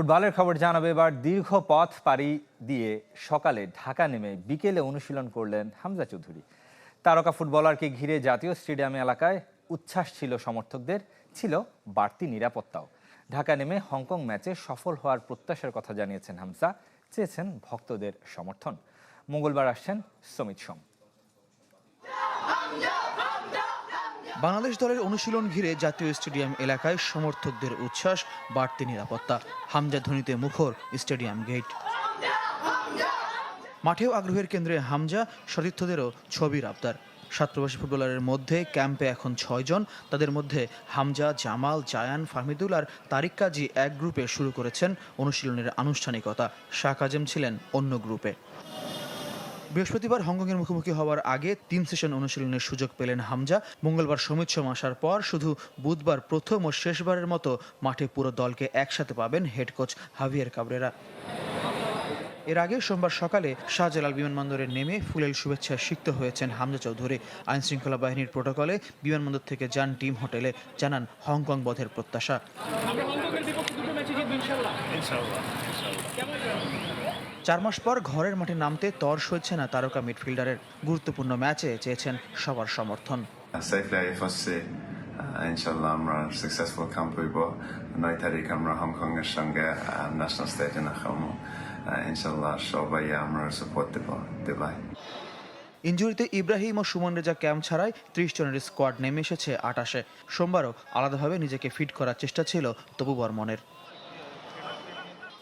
ফুটবলের খবর জানাবে এবার দীর্ঘ পথ পাড়ি দিয়ে সকালে ঢাকা নেমে বিকেলে অনুশীলন করলেন হামজা চৌধুরী। তারকা ফুটবলারকে ঘিরে জাতীয় স্টেডিয়াম এলাকায় উচ্ছ্বাস ছিল সমর্থকদের, ছিল বাড়তি নিরাপত্তাও। ঢাকা নেমে হংকং ম্যাচে সফল হওয়ার প্রত্যাশার কথা জানিয়েছেন হামজা, চেয়েছেন ভক্তদের সমর্থন। মঙ্গলবার আসছেন সমিত সোম। বাংলাদেশ দলের অনুশীলন ঘিরে জাতীয় স্টেডিয়াম এলাকায় সমর্থকদের উচ্ছ্বাস, বাড়তি নিরাপত্তা। হামজা ধ্বনিতে মুখর স্টেডিয়াম গেট। মাঠেও আগ্রহের কেন্দ্রে হামজা, সতীর্থদেরও ছবির আবদার সাত প্রবাসী ফুটবলারের মধ্যে ক্যাম্পে এখন ছয়জন তাদের মধ্যে হামজা, জামাল, জায়ান, ফাহমিদুল আর তারিক কাজী এক গ্রুপে শুরু করেছেন অনুশীলনের আনুষ্ঠানিকতা। শাহ কাজেম ছিলেন অন্য গ্রুপে। বৃহস্পতিবার হংকংয়ের মুখোমুখি হওয়ার আগে তিন সেশন অনুশীলনের সুযোগ পেলেন হামজা। মঙ্গলবার সমিত সোম আসার পর শুধু বুধবার প্রথম ও শেষবারের মতো মাঠে পুরো দলকে একসাথে পাবেন হেড কোচ হাভিয়ার কাবরেরা। এর আগে সোমবার সকালে শাহজালাল বিমানবন্দরে নেমে ফুলেল শুভেচ্ছায় সিক্ত হয়েছেন হামজা চৌধুরী। আইন শৃঙ্খলা বাহিনীর প্রোটোকলে বিমানবন্দর থেকে যান টিম হোটেলে জানান হংকং বধের প্রত্যাশা আমরা হংকংয়ের বিপক্ষে দুটো ম্যাচে জিতবো ইনশাল্লাহ চার মাস পর ঘরের মাঠে নামতে তর সইছে না তারকা মিডফিল্ডারের। গুরুত্বপূর্ণ ম্যাচে চেয়েছেন সবার সমর্থন। ইনশাল্লাহ আমরা সাকসেসফুল কাম করব নয় তারিখ আমরা হংকংয়ের সঙ্গে ন্যাশনাল স্টেজে না খামো ইনশাল্লাহ সবাই আমরা সাপোর্ট দেব দেবাই। ইঞ্জুরিতে ইব্রাহিম ও সুমন রেজা ক্যাম্প ছাড়াই ত্রিশ জনের স্কোয়াড নেমে এসেছে আটাশে। সোমবারও আলাদাভাবে নিজেকে ফিট করার চেষ্টা ছিল তবু বর্মনের।